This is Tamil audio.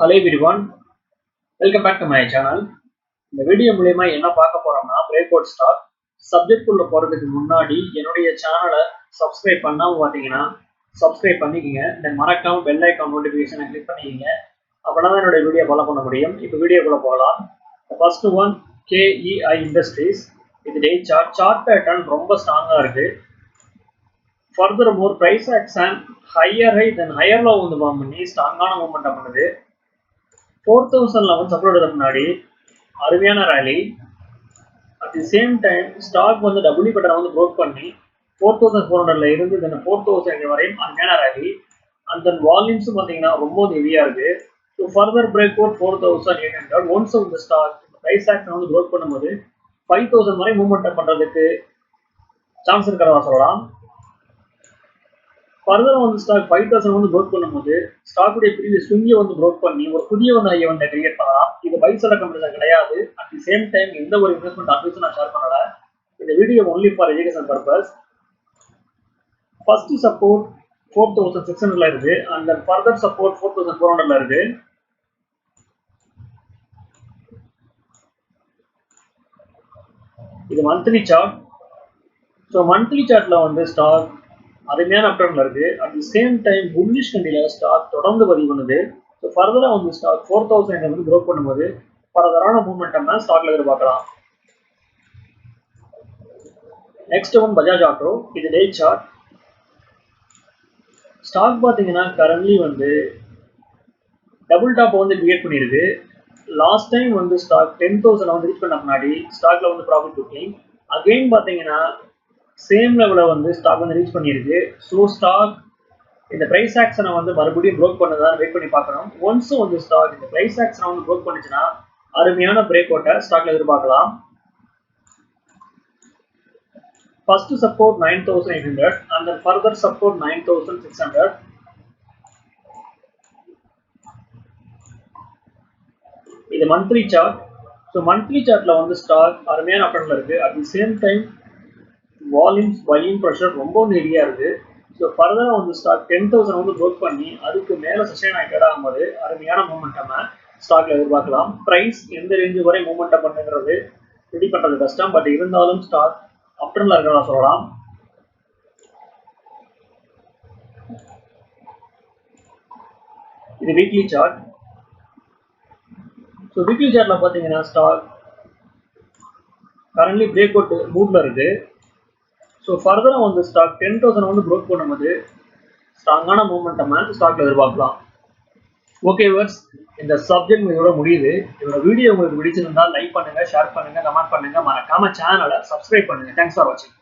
Hello everyone welcome back to my channel இந்த வீடியோ மூலயமா என்ன பார்க்க போறோம்னா பிரேக் அவுட் ஸ்டாக் சப்ஜெக்ட் உள்ள போறதுக்கு முன்னாடி என்னுடைய சேனலை சப்ஸ்கிரைப் பண்ணாம பார்த்தீங்கன்னா சப்ஸ்கிரைப் பண்ணிக்கங்க. இந்த மறக்காம பெல் ஐக்கான் நோட்டிஃபிகேஷனை கிளிக் பண்ணிக்கங்க. அப்படின்னா தான் என்னோட வீடியோ ஃபாலோ பண்ண முடியும். இப்போ வீடியோக்குள்ள போகலாம். ஃபர்ஸ்ட் ஒன் கேஇஐ இண்டஸ்ட்ரீஸ் இது டே சார்ட் சார்ட் பேட்டர்ன் ரொம்ப ஸ்ட்ராங்காக இருக்கு. Further more price action higher high then higher low வந்து பண்ணி ஸ்ட்ராங்கான மூமெண்டம் பண்ணுது. ஃபோர் தௌசண்ட் லெவன் சப்ளோட முன்னாடி அருமையான rally at the same time stock வந்து டபுள்யூ பெட்டரை வந்து ப்ரோக் பண்ணி ஃபோர் தௌசண்ட் ஃபோர் ஹண்ட்ரட்ல இருந்து தென் ஃபோர் தௌசண்ட் வரையும் அருமையான ரேலி அண்ட் தென் வால்யூம்ஸும் பார்த்தீங்கன்னா ரொம்ப ஹெவியாக இருக்குது so further break out four thousand eight hundred once இந்த ஸ்டாக் ப்ரைஸ் ஆக்ஷன் வந்து க்ரோத் பண்ணும்போது ஃபைவ் தௌசண்ட் வரை மூவ்மெண்ட் பண்ணுறதுக்கு சான்ஸ் இருக்கிறதா சொல்லலாம். ஃபர்தராக வந்து ஸ்டாக் ஃபைவ் தௌசண்ட் வந்து ப்ரோக் பண்ணும்போது ஸ்டாக்குடைய ப்ரீவியஸ் ஸ்விங்கை வந்து ப்ரோக் பண்ணி ஒரு புதிய வந்து ஐயை வந்து கிரியேட் பண்ணலாம். இது பை சொல்ல கிடையாது. அட் தி சேம் டைம் எந்த ஒரு இன்வெஸ்ட்மெண்ட் அட்வைஸும் நான் ஷேர் பண்ணல. இந்த video only for education purpose first support four thousand six ஹண்ட்ரட்ல இருக்கு. And further support four thousand four ஹண்ட்ரட்ல இருக்கு. இது மந்த்லி சார்ட் ஸோ மந்த்லி சார்ட்ல வந்து ஸ்டாக் அருமையான அப்டர்ன்ல இருக்கு. At the same time bullish கண்டியில் ஸ்டாக் தொடர்ந்து பதிவு பண்ணுது ஸோ ஃபர்தராக வந்து ஸ்டாக் ஃபோர் தௌசண்ட் வந்து க்ரோ பண்ணும்போது ஃபர்தரான மூவ்மெண்ட் ஸ்டாக்ல எதிர்பார்க்கலாம். நெக்ஸ்ட் ஒன் பஜாஜ் ஆட்டோ இது டே சார்ட் ஸ்டாக் பார்த்தீங்கன்னா கரண்ட்லி வந்து டபுள் டாப் வந்து கிரியேட் பண்ணியிருக்கு லாஸ்ட் டைம் வந்து ஸ்டாக் டென் தௌசண்ட் வந்து ரீச் பண்ண முன்னாடி ஸ்டாக்ல வந்து ப்ராஃபிட் புக்கிங் அகெயின் பார்த்தீங்கன்னா சேம் லெவலில் வந்து ஸ்டாக் வந்து ரீச் பண்ணியிருக்கு. ஸோ ஸ்டாக் இந்த ப்ரைஸ் ஆக்ஷனை வந்து மறுபடியும் ப்ரோக் பண்ணதான் வெயிட் பண்ணி பார்க்கணும். ஒன்ஸும் வந்து ஸ்டாக் இந்த ப்ரைஸ் ஆக்ஷனை வந்து ப்ரோக் பண்ணுச்சுன்னா அருமையான பிரேக் அவுட்டை ஸ்டாக்ல எதிர்பார்க்கலாம். First support nine thousand eight hundred and further support nine thousand six hundred இது மந்த்லி சார்ட் ஸோ மந்த்லி சார்ட்ல வந்து ஸ்டாக் அருமையான அப்டர்ல இருக்கு. At the same time volumes volume pressure ரொம்ப ஹெவியா இருக்கு. ஸோ ஃபர்தராக வந்து ஸ்டாக் டென் தௌசண்ட் வந்து ப்ரோக் பண்ணி அதுக்கு மேலே சஸ்டைன் ஆகிட்டு போது அருமையான மூமெண்டம் ஸ்டாக்ல எதிர்பார்க்கலாம். ப்ரைஸ் எந்த ரேஞ்சு வரை மூமெண்ட்டை பண்ணுங்கிறது ரெடி பண்ணுறது கஷ்டம். பட் இருந்தாலும் ஸ்டாக் அப்டர்ல இருக்கிறதா சொல்லலாம். இது வீக்லி சார்ட் ஸோ வீக்லி சார்ட்ல பார்த்தீங்கன்னா ஸ்டாக் கரண்ட்லி பிரேக் அவுட் மூட்ல இருக்குது ஸோ ஃபர்தராக வந்து ஸ்டாக் டென் தௌசண்ட் வந்து ப்ரோக் பண்ணும்போது ஸ்ட்ராங்கான மூமெண்டம் ஸ்டாக்ல எதிர்பார்க்கலாம். ஓகே வர்ஸ் இந்த சப்ஜெக்ட் இதோட முடியுது. இதோட வீடியோ உங்களுக்கு பிடிச்சிருந்தா லைக் பண்ணுங்க ஷேர் பண்ணுங்க கமெண்ட் பண்ணுங்க. மறக்காம சேனலை சப்ஸ்கிரைப் பண்ணுங்க. தேங்க்ஸ் ஃபார் வாட்சிங்